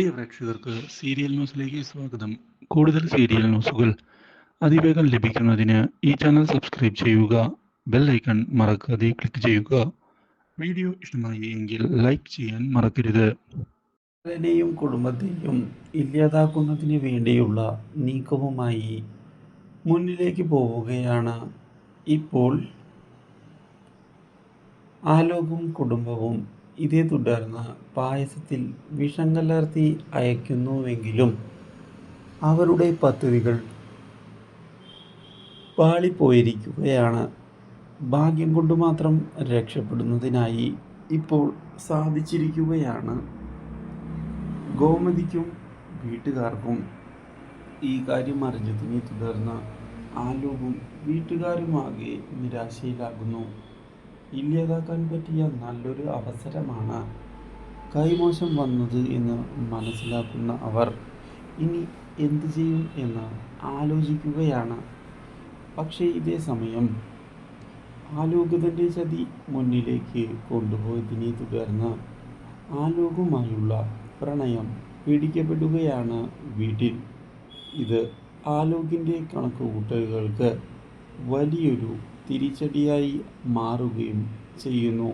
പ്രിയ പ്രേക്ഷകർക്ക് സീരിയൽ ന്യൂസിലേക്ക് സ്വാഗതം. കൂടുതൽ സീരിയൽ ന്യൂസുകൾ അതിവേഗം ലഭിക്കുന്നതിന് ഈ ചാനൽ സബ്സ്ക്രൈബ് ചെയ്യുക ബെൽ ഐക്കൺ മറക്കാതെ ക്ലിക്ക് ചെയ്യുക. വീഡിയോ ഇഷ്ടമായി എങ്കിൽ ലൈക്ക് ചെയ്യാൻ മറക്കരുത്. യും കുടുംബത്തെയും ഇല്ലാതാക്കുന്നതിന് വേണ്ടിയുള്ള നീക്കവുമായി മുന്നിലേക്ക് പോവുകയാണ് ഇപ്പോൾ ആലോകും കുടുംബവും ഇതേ തുടർന്ന് പായസത്തിൽ വിഷം കലർത്തി അയക്കുന്നുവെങ്കിലും അവരുടെ പദ്ധതികൾ പാളിപ്പോയിരിക്കുകയാണ്. ഭാഗ്യം കൊണ്ട് മാത്രം രക്ഷപ്പെടുന്നതിനായി ഇപ്പോൾ സാധിച്ചിരിക്കുകയാണ് ഗോമതിക്കും വീട്ടുകാർക്കും. ഈ കാര്യം അറിഞ്ഞതിനെ തുടർന്ന് ആലോകും വീട്ടുകാരുമാകെ നിരാശയിലാകുന്നു. ഇല്ലാതാക്കാൻ പറ്റിയ നല്ലൊരു അവസരമാണ്. കൈമോശം വന്നത് എന്ന് മനസ്സിലാക്കുന്ന അവർ ഇനി എന്തു ചെയ്യും എന്ന് ആലോചിക്കുകയാണ്. പക്ഷേ ഇതേ സമയം ആലോകത്തിന്റെ ചതി മുന്നിലേക്ക് കൊണ്ടുപോയതിനെ തുടർന്ന് ആലോകുമായുള്ള പ്രണയം പിടിക്കപ്പെടുകയാണ് വീട്ടിൽ. ഇത് ആലോകിന്റെ കണക്കുകൂട്ടലുകൾക്ക് വലിയൊരു തിരിച്ചടിയായി മാറുകയും ചെയ്യുന്നു.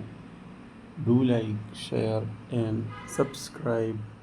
Do like share and subscribe.